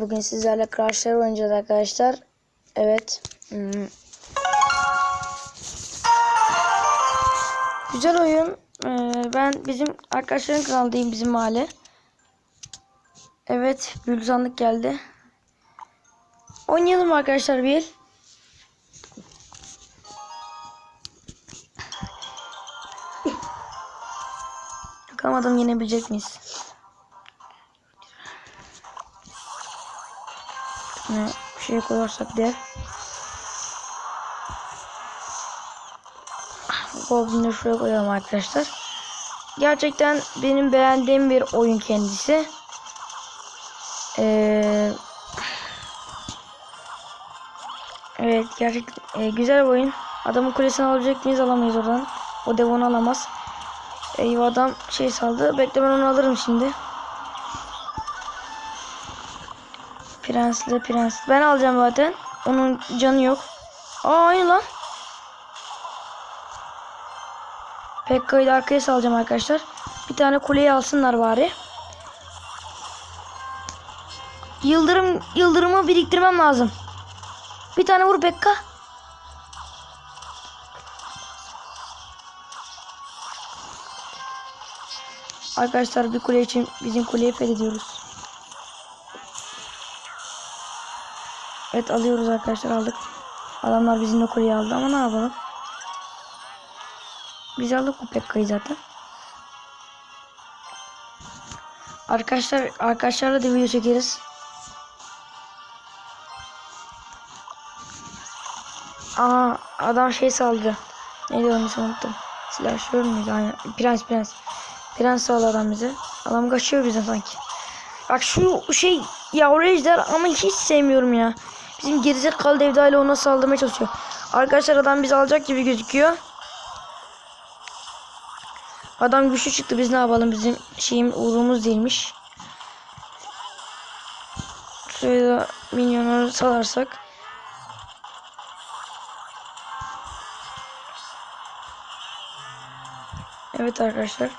Bugün sizlerle Crash Royale oynayacağız arkadaşlar. Evet. Hmm. Güzel oyun. Ee, ben bizim arkadaşların kanalındayım bizim mahalle. Evet. Gülzanlık geldi. Oynayalım arkadaşlar bir el. Bakalım adam yenebilecek miyiz? Ne bir şey koyarsak der. Goblin'i şuraya koyalım arkadaşlar. Gerçekten benim beğendiğim bir oyun kendisi. Ee, evet gerçekten e, güzel bir oyun. Adamın kulesini alabilecek miyiz alamayız oradan. O dev onu alamaz. Eyvah adam şey saldı. Bekle ben onu alırım şimdi. Prensle prens. Ben alacağım zaten. Onun canı yok. Aa aynı lan. Pekka'yı da arkaya salacağım arkadaşlar. Bir tane kuleyi alsınlar bari. Yıldırım yıldırımı biriktirmem lazım. Bir tane vur Pekka. Arkadaşlar bir kule için bizim kuleyi fethediyoruz. Evet alıyoruz arkadaşlar aldık. Adamlar bizim de kuleyi aldı ama ne yapalım. Biz aldık bu Pekka'yı zaten. Arkadaşlar arkadaşlarla da video çekeriz. Aa adam şey saldı. Neydi onu unuttum. Silahşör müydü? Aynen. Prens prens. Prens saldı adam bize. Adam kaçıyor bizden sanki. Bak şu şey yavru ejder ama hiç sevmiyorum ya. Bizim gerizekalı devdayla ona saldırmaya çalışıyor. Arkadaşlar adam bizi alacak gibi gözüküyor. Adam güçlü çıktı biz ne yapalım bizim şeyim uğrumuz değilmiş. Şöyle minyonları salarsak. Evet arkadaşlar.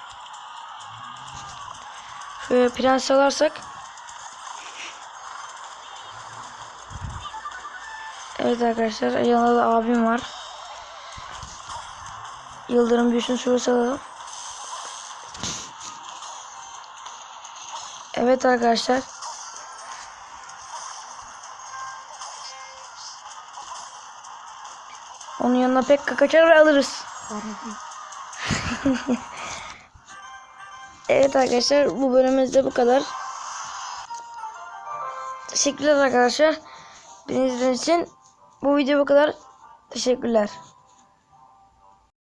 Şöyle prens salarsak. Evet arkadaşlar yanında da abim var. Yıldırım şuraya salalım. Evet arkadaşlar. Onun yanına pek kaçar ve alırız. evet arkadaşlar bu bölümümüzde bu kadar. Teşekkürler arkadaşlar. Beni izlediğiniz için bu video bu kadar. Teşekkürler.